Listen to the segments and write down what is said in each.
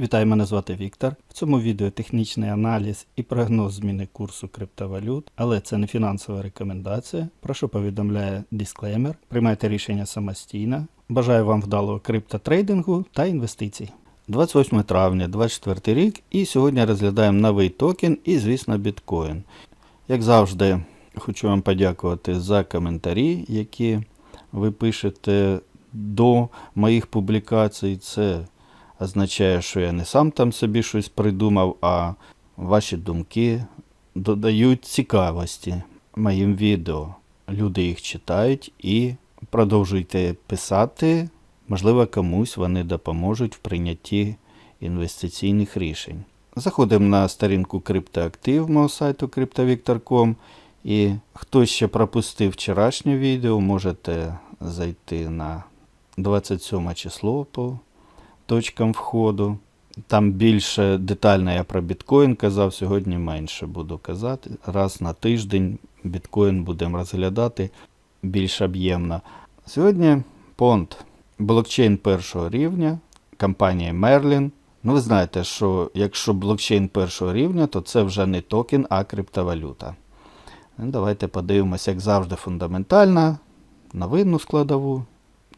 Вітаю, мене звати Віктор. В цьому відео технічний аналіз і прогноз зміни курсу криптовалют, але це не фінансова рекомендація. Прошу повідомляє дисклеймер. Приймайте рішення самостійно. Бажаю вам вдалого криптотрейдингу та інвестицій. 28 травня 2024 рік, і сьогодні розглядаємо новий токен і, звісно, біткоін. Як завжди, хочу вам подякувати за коментарі, які ви пишете до моїх публікацій. Це означає, що я не сам там собі щось придумав, а ваші думки додають цікавості моїм відео. Люди їх читають і продовжуйте писати. Можливо, комусь вони допоможуть в прийнятті інвестиційних рішень. Заходимо на сторінку криптоактив мого сайту cryptovictor.com і хто ще пропустив вчорашнє відео, можете зайти на 27 число по точкам входу. Там більше детально я про біткоін казав, сьогодні менше буду казати. Раз на тиждень біткоін будемо розглядати більш об'ємно. Сьогодні понт. Блокчейн першого рівня, компанія Merlin. Ну, ви знаєте, що якщо блокчейн першого рівня, то це вже не токен, а криптовалюта. Ну, Давайте подивимося, як завжди, фундаментально, новинну складову,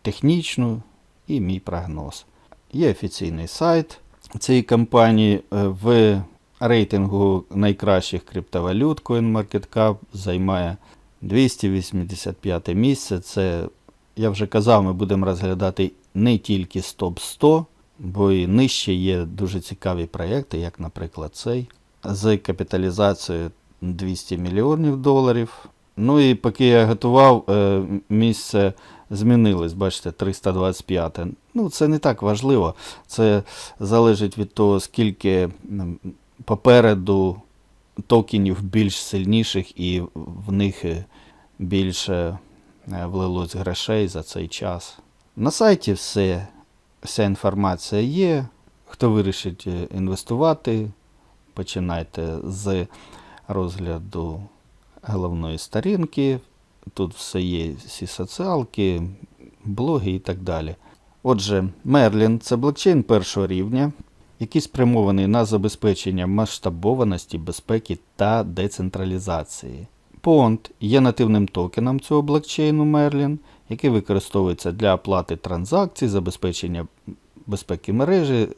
технічну і мій прогноз. Є офіційний сайт цієї компанії е, в рейтингу найкращих криптовалют CoinMarketCap займає 285 місце. Це, я вже казав, ми будемо розглядати не тільки стоп 100, бо і нижче є дуже цікаві проєкти, як, наприклад, цей, з капіталізацією 200 мільйонів доларів. Ну і поки я готував, е, місце змінилось, бачите, 325. Ну, це не так важливо. Це залежить від того, скільки попереду токенів більш сильніших і в них е, більше е, влилось грошей за цей час. На сайті все, вся інформація є. Хто вирішить е, інвестувати, починайте з розгляду головної сторінки. Тут все є, всі соціалки, блоги і так далі. Отже, Merlin – це блокчейн першого рівня, який спрямований на забезпечення масштабованості, безпеки та децентралізації. Понт є нативним токеном цього блокчейну Merlin, який використовується для оплати транзакцій, забезпечення безпеки мережі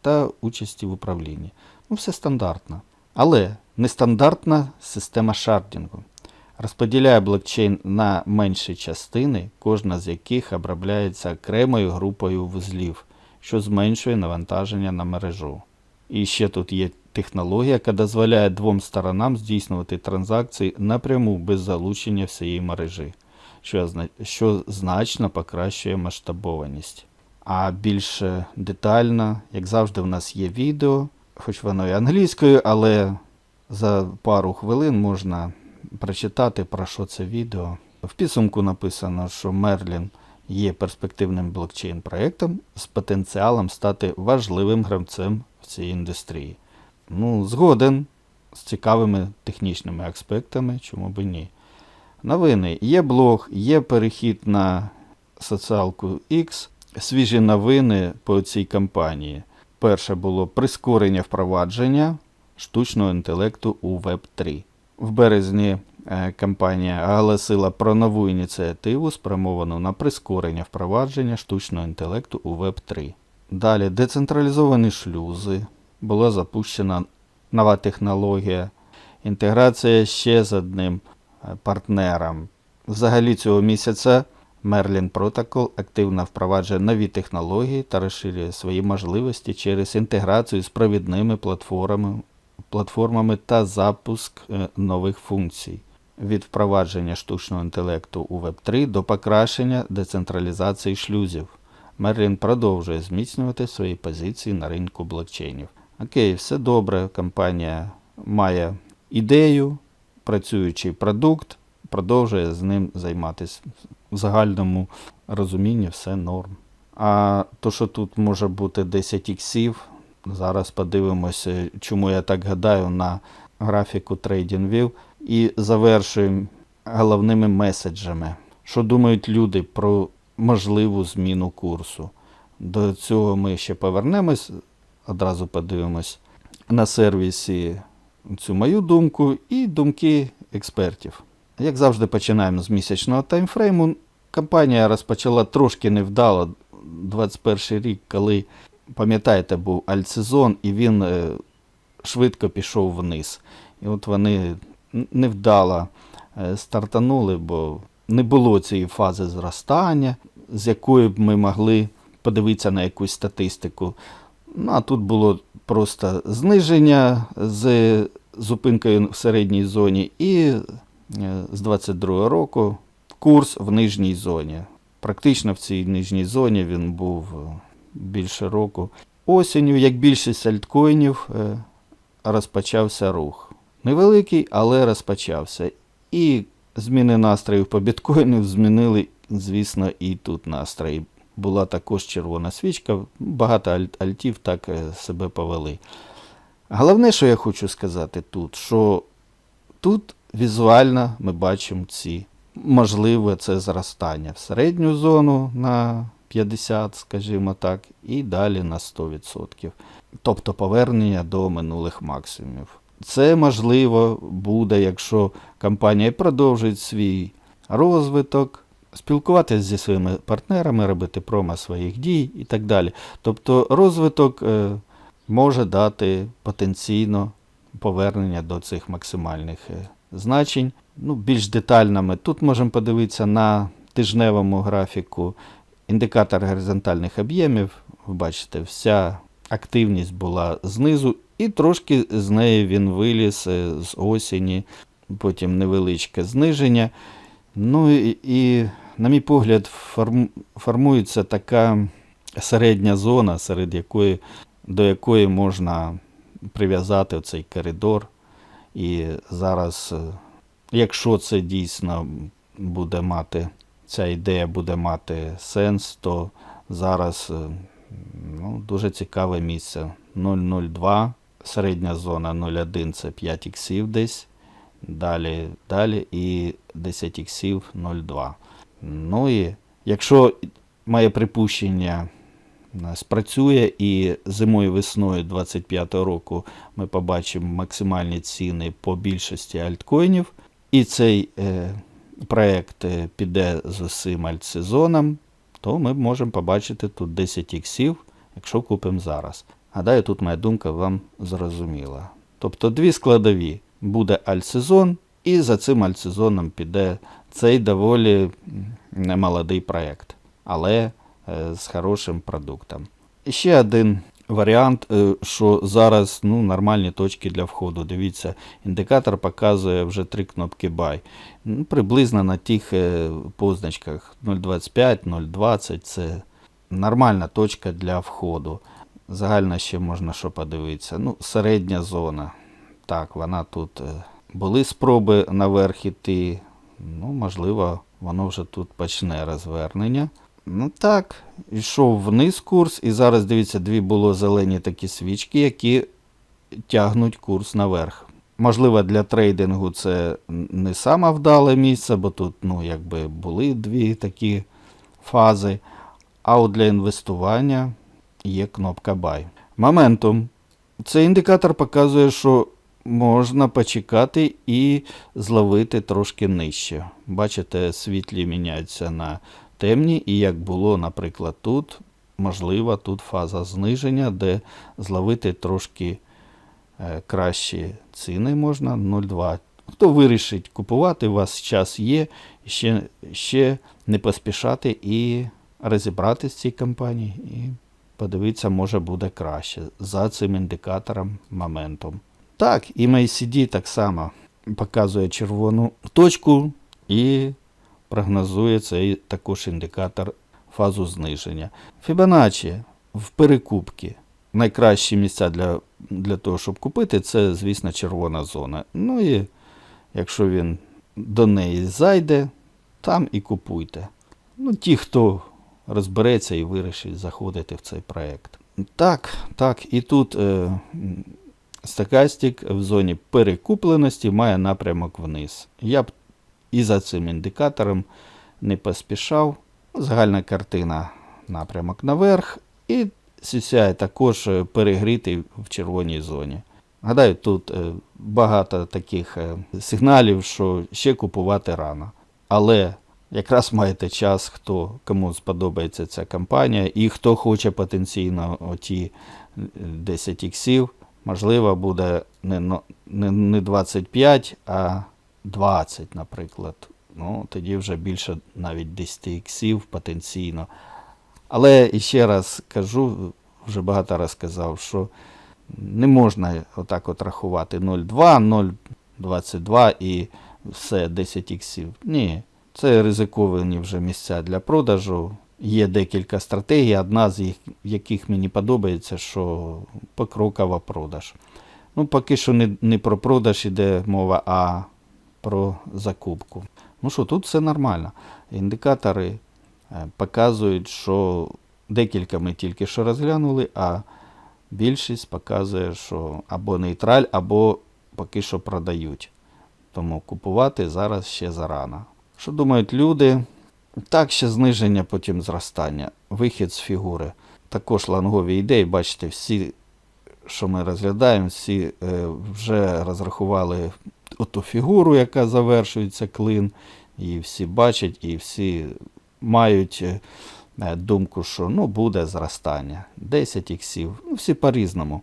та участі в управлінні. Ну, все стандартно. Але нестандартна система шардінгу розподіляє блокчейн на менші частини, кожна з яких обробляється окремою групою вузлів, що зменшує навантаження на мережу. І ще тут є технологія, яка дозволяє двом сторонам здійснювати транзакції напряму без залучення всієї мережі, що, значно покращує масштабованість. А більш е, детально, як завжди, в нас є відео, хоч воно і англійською, але за пару хвилин можна прочитати, про що це відео. В підсумку написано, що Merlin є перспективним блокчейн-проєктом з потенціалом стати важливим гравцем в цій індустрії. Ну, згоден з цікавими технічними аспектами, чому б і ні. Новини. Є блог, є перехід на соціалку X, свіжі новини по цій кампанії. Перше було прискорення впровадження штучного інтелекту у Web3. В березні е, компанія оголосила про нову ініціативу, спрямовану на прискорення впровадження штучного інтелекту у Web3. Далі децентралізовані шлюзи. Була запущена нова технологія, інтеграція ще з одним е, партнером. Взагалі цього місяця Merlin Protocol активно впроваджує нові технології та розширює свої можливості через інтеграцію з провідними платформами, платформами та запуск е, нових функцій. Від впровадження штучного інтелекту у Web3 до покращення децентралізації шлюзів. Merlin продовжує зміцнювати свої позиції на ринку блокчейнів. Окей, все добре. Компанія має ідею, працюючий продукт, продовжує з ним займатися. В загальному розумінні все норм. А то, що тут може бути 10 іксів, зараз подивимося, чому я так гадаю на графіку TradingView. І завершуємо головними меседжами. Що думають люди про можливу зміну курсу? До цього ми ще повернемось одразу подивимось на сервісі цю мою думку і думки експертів. Як завжди, починаємо з місячного таймфрейму. Компанія розпочала трошки невдало 21 рік, коли, пам'ятаєте, був альтсезон, і він е, швидко пішов вниз. І от вони невдало е, стартанули, бо не було цієї фази зростання, з якої б ми могли подивитися на якусь статистику. Ну, а тут було просто зниження з зупинкою в середній зоні, і е, з 22 року курс в нижній зоні. Практично в цій нижній зоні він був більше року. Осінню, як більшість альткоїнів, е, розпочався рух. Невеликий, але розпочався. І зміни настроїв по біткоїну змінили, звісно, і тут настрої. Була також червона свічка, багато аль- альтів так е, себе повели. Головне, що я хочу сказати тут, що тут візуально ми бачимо ці можливе це зростання в середню зону на 50, скажімо так, і далі на 100%. Тобто повернення до минулих максимумів. Це можливо буде, якщо компанія продовжить свій розвиток, спілкуватися зі своїми партнерами, робити промо своїх дій і так далі. Тобто розвиток е, може дати потенційно повернення до цих максимальних е, значень. Ну, більш детально ми тут можемо подивитися на тижневому графіку індикатор горизонтальних об'ємів. Ви бачите, вся активність була знизу, і трошки з неї він виліз е, з осені, потім невеличке зниження. Ну і, і на мій погляд, форм, формується така середня зона, серед якої, до якої можна прив'язати цей коридор. І зараз, е, якщо це дійсно буде мати, ця ідея буде мати сенс, то зараз е, ну, дуже цікаве місце. 002, середня зона 0,1 це 5 іксів десь. Далі, далі і 10 іксів 0,2. Ну і якщо моє припущення е, спрацює і зимою весною 25 року ми побачимо максимальні ціни по більшості альткоїнів, і цей е, проект е, піде з усім альтсезоном, то ми можемо побачити тут 10 іксів, якщо купимо зараз. Гадаю, тут моя думка вам зрозуміла. Тобто дві складові. Буде альтсезон, і за цим альтсезоном піде цей доволі немолодий проєкт, але е, з хорошим продуктом. Ще один варіант, е, що зараз ну, нормальні точки для входу. Дивіться, індикатор показує вже три кнопки Buy. Ну, приблизно на тих е, позначках 0,25, 0,20 це нормальна точка для входу. Загально ще можна що подивитися. Ну, середня зона. Так, вона тут е, були спроби наверх іти. Ну, можливо, воно вже тут почне розвернення. Ну так, йшов вниз курс, і зараз дивіться, дві було зелені такі свічки, які тягнуть курс наверх. Можливо, для трейдингу це не саме вдале місце, бо тут ну, якби були дві такі фази. А от для інвестування є кнопка Buy. Моментум. Цей індикатор показує, що можна почекати і зловити трошки нижче. Бачите, світлі міняються на темні, і як було, наприклад, тут, можливо, тут фаза зниження, де зловити трошки е, кращі ціни можна 0,2. Хто вирішить купувати, у вас час є, ще, ще не поспішати і розібратися в цій компанії, і подивитися, може буде краще за цим індикатором моментом. Так, і MACD так само показує червону точку і прогнозує цей також індикатор фазу зниження. Fibonacci в перекупці. Найкращі місця для, для того, щоб купити, це, звісно, червона зона. Ну і якщо він до неї зайде, там і купуйте. Ну, ті, хто розбереться і вирішить заходити в цей проект. Так, так, і тут е, стокастик в зоні перекупленості має напрямок вниз. Я б і за цим індикатором не поспішав. Загальна картина напрямок наверх. І CCI також е, перегрітий в червоній зоні. Гадаю, тут е, багато таких е, сигналів, що ще купувати рано. Але якраз маєте час, хто кому сподобається ця компанія, і хто хоче потенційно оті 10 іксів, можливо, буде не, не 25, а 20, наприклад. Ну, тоді вже більше навіть 10 іксів потенційно. Але іще раз кажу, вже багато раз казав, що не можна отак от рахувати 0,2, 0,22 і все 10 іксів. Ні, це ризиковані вже місця для продажу. Є декілька стратегій, одна з їх, яких мені подобається, що покрокова продаж. Ну, поки що не, не про продаж іде мова, а про закупку. Ну що, тут все нормально. Індикатори е, показують, що декілька ми тільки що розглянули, а більшість показує, що або нейтраль, або поки що продають. Тому купувати зараз ще зарано. Що думають люди? Так, ще зниження, потім зростання. Вихід з фігури. Також лонгові ідеї, бачите, всі, що ми розглядаємо, всі е, вже розрахували оту фігуру, яка завершується клин, і всі бачать, і всі мають е, думку, що ну, буде зростання. 10 іксів, ну, всі по-різному.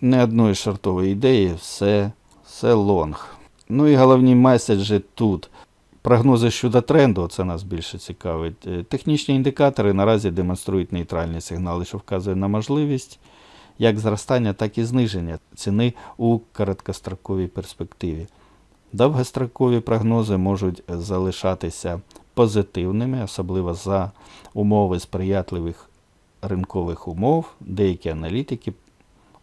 Не одної шортової ідеї, все, все лонг. Ну і головні меседжі тут. Прогнози щодо тренду, це нас більше цікавить. Е, Технічні індикатори наразі демонструють нейтральні сигнали, що вказує на можливість як зростання, так і зниження ціни у короткостроковій перспективі. Довгострокові прогнози можуть залишатися позитивними, особливо за умови сприятливих ринкових умов. Деякі аналітики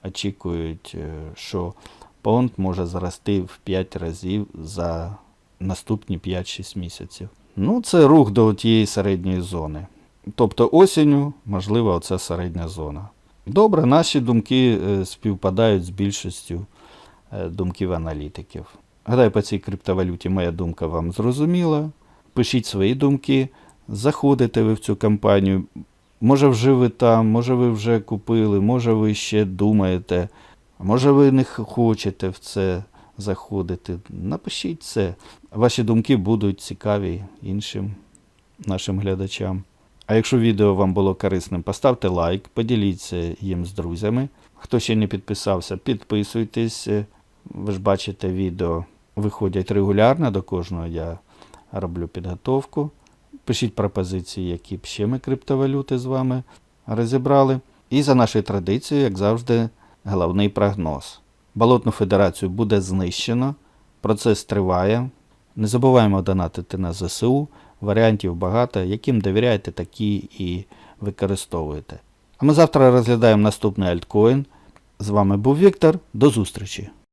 очікують, е, що понт може зрости в 5 разів за наступні 5-6 місяців. Ну, це рух до тієї середньої зони. Тобто осінню, можливо, оце середня зона. Добре, наші думки е, співпадають з більшістю е, думків аналітиків. Гадаю, по цій криптовалюті моя думка вам зрозуміла. Пишіть свої думки, заходите ви в цю компанію. Може, вже ви там, може ви вже купили, може ви ще думаєте, може ви не хочете в це заходити. Напишіть це. Ваші думки будуть цікаві іншим нашим глядачам. А якщо відео вам було корисним, поставте лайк, поділіться їм з друзями. Хто ще не підписався, підписуйтесь. Ви ж бачите, відео виходять регулярно, до кожного я роблю підготовку. Пишіть пропозиції, які б ще ми криптовалюти з вами розібрали. І за нашою традицією, як завжди, головний прогноз. Болотну федерацію буде знищено, процес триває. Не забуваємо донатити на ЗСУ. Варіантів багато, яким довіряєте, такі і використовуєте. А ми завтра розглядаємо наступний альткоін. З вами був Віктор. До зустрічі!